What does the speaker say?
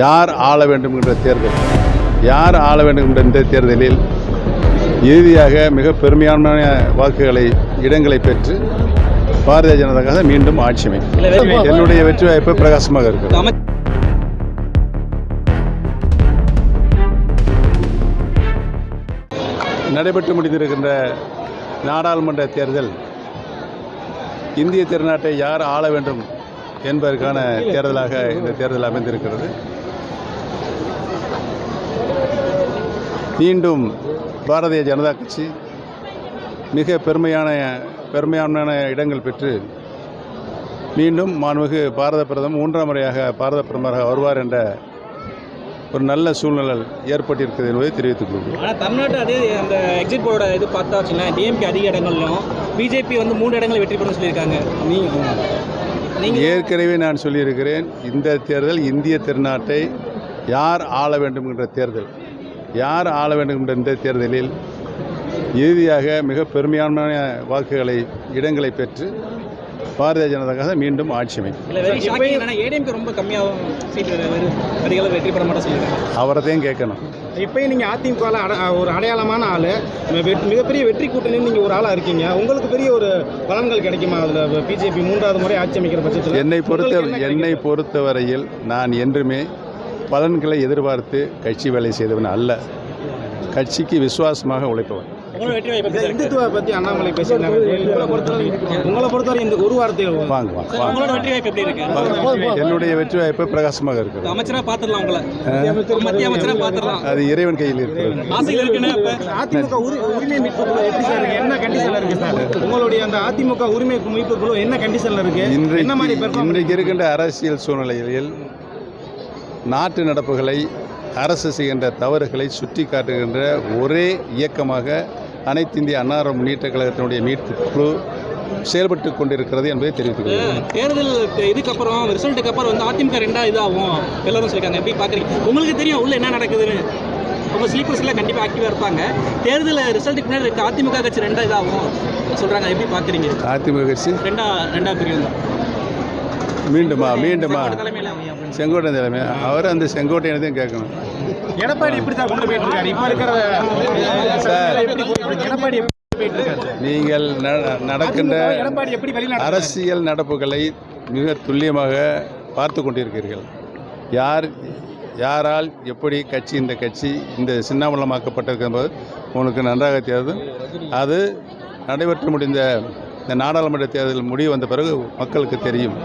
யார் ஆள வேண்டும் என்ற தேர்தல்? யார் ஆள வேண்டும் என்ற இந்த தேர்தலில் இறுதியாக மிக பெருமையான வாக்குகளை இடங்களை பெற்று பாரதிய ஜனதாக்காக மீண்டும் ஆட்சி அமைக்கும். என்னுடைய வெற்றி வாய்ப்பு பிரகாசமாக இருக்கிறது. அமைச்சர் நடைபெற்று முடிந்திருக்கின்ற நாடாளுமன்ற தேர்தல் இந்திய திருநாட்டை யார் ஆள வேண்டும் என்பதற்கான தேர்தலாக இந்த தேர்தல் அமைந்திருக்கிறது. மீண்டும் பாரதிய ஜனதா கட்சி மிக பெருமையான பெருமையான இடங்கள் பெற்று மீண்டும் மாண்புமிகு பாரத பிரதமர் மூன்றாம் முறையாக பாரத பிரதமராக வருவார் என்ற ஒரு நல்ல சூழ்நிலை ஏற்பட்டிருக்கிறது என்பதை தெரிவித்துக் கொள்கிறேன். ஆனால் தமிழ்நாட்டு அதே அந்த எக்ஸிட் போர்டோட இது பார்த்தா வச்சுங்களேன் டிஎம்கே அதிக இடங்கள்லையும் பிஜேபி வந்து மூணு இடங்களில் வெற்றி பெறும் சொல்லியிருக்காங்க. நீங்கள் ஏற்கனவே நான் சொல்லியிருக்கிறேன் இந்த தேர்தல் இந்திய திருநாட்டை யார் ஆள வேண்டும் என்ற தேர்தல். யார் ஆள வேண்டும் என்ற இந்த தேர்தலில் இறுதியாக மிக பெருமையான வாக்குகளை இடங்களை பெற்று பாரதிய ஜனதாக்காக மீண்டும் ஆட்சி அமைக்கும். இல்லை வெரி ஷாக்கிங் என்னன்னா ஏடிஎம்கே ரொம்ப அதிகளவு வெற்றி பெற மாட்டோம் சொல்லியிருக்காங்க அவரைத்தையும் கேட்கணும். இப்பயும் நீங்கள் அதிமுகவில் அட ஒரு அடையாளமான ஆள் மிகப்பெரிய வெற்றி கூட்டணின்னு நீங்கள் ஒரு ஆளாக இருக்கீங்க. உங்களுக்கு பெரிய ஒரு பலன்கள் கிடைக்குமா? அதில் பிஜேபி மூன்றாவது முறை ஆட்சி அமைக்கிற பட்சத்தில்? என்னை பொறுத்த என்னை பொறுத்தவரையில் நான் என்றுமே பலன்களை எதிர்பார்த்து கட்சி வேலை செய்தவன் அல்ல. கட்சிக்கு விசுவாசமாக உழைப்பவன். இந்துத்துவ பற்றி அண்ணாமலை உங்களை பொறுத்தவரை இந்த ஒரு வார்த்தையில் வாங்க. வாங்க இருக்கு. என்னுடைய வெற்றி வாய்ப்பு பிரகாசமாக இருக்கிறது. அமைச்சராக பார்த்துடலாம் உங்களை. மத்திய அமைச்சராக பார்த்துடலாம். அது இறைவன் கையில் இருக்குன்னு அதிமுக உரி- உரிமை மீட்பு குழு எப்படி சார் இருக்கு? என்ன கண்டிஷன்ல இருக்கு சார்? உங்களுடைய அந்த அதிமுக உரிமை மீட்பு குழு என்ன கண்டிஷன்ல இருக்கு என்ன மாதிரி இன்றைக்கு பெர்ஃபார்ம் இன்றைக்கு இருக்கின்ற அரசியல் சூழ்நிலையில் நாட்டு நடப்புகளை அரசு செய்கின்ற தவறுகளை சுட்டி காட்டுகின்ற ஒரே இயக்கமாக அனைத்து இந்திய அன்னார முன்னேற்ற கழகத்தினுடைய மீட்பு குழு செயல்பட்டு கொண்டிருக்கிறது என்பதை தெரிவித்துக் கொள்கிறேன். தேர்தல் இதுக்கப்புறம் ரிசல்ட்டுக்கு அப்புறம் வந்து அதிமுக ரெண்டா இதாகும். எல்லாரும் சொல்லியிருக்காங்க. எப்படி பார்க்குறீங்க? உங்களுக்கு தெரியும் உள்ள என்ன நடக்குதுன்னு. உங்கள் ஸ்லீப்பர்ஸ் எல்லாம் கண்டிப்பாக ஆக்டிவாக இருப்பாங்க. தேர்தல் ரிசல்ட்டுக்கு முன்னாடி இருக்க அதிமுக கட்சி ரெண்டா இதாகும். சொல்கிறாங்க எப்படி பார்க்குறீங்க? அதிமுக கட்சி? ரெண்டா ரெண்டா பிரிவு மீண்டுமா மீண்டுமா? தலைமையில் அமையும் அப்படின்னு. செங்கோட்டை தலைமை. அவர் அந்த செங்கோட்டையனையும் கேட்கணும். எடப்பாடி எப்படி சார் கொண்டு போயிட்டு இருக்காரு. இப்ப இருக்கிற சார். எடப்பாடி எப்படி போயிட்டு இருக்காரு? நீங்கள் ந- நடக்கின்ற அதிமுக எடப்பாடி எப்படி வழி நடத்துறாரு? அரசியல் நடப்புகளை மிக துல்லியமாக பார்த்து கொண்டிருக்கிறீர்கள். யார் யாரால் எப்படி கட்சி இந்த கட்சி இந்த சின்னாமலமாக்கப்பட்டிருக்கு என்பது உங்களுக்கு நன்றாக தெரியும் அது நடைபெற்று முடிந்த இந்த நாடாளுமன்ற தேர்தல் முடிவு வந்த பிறகு மக்களுக்கு தெரியும்.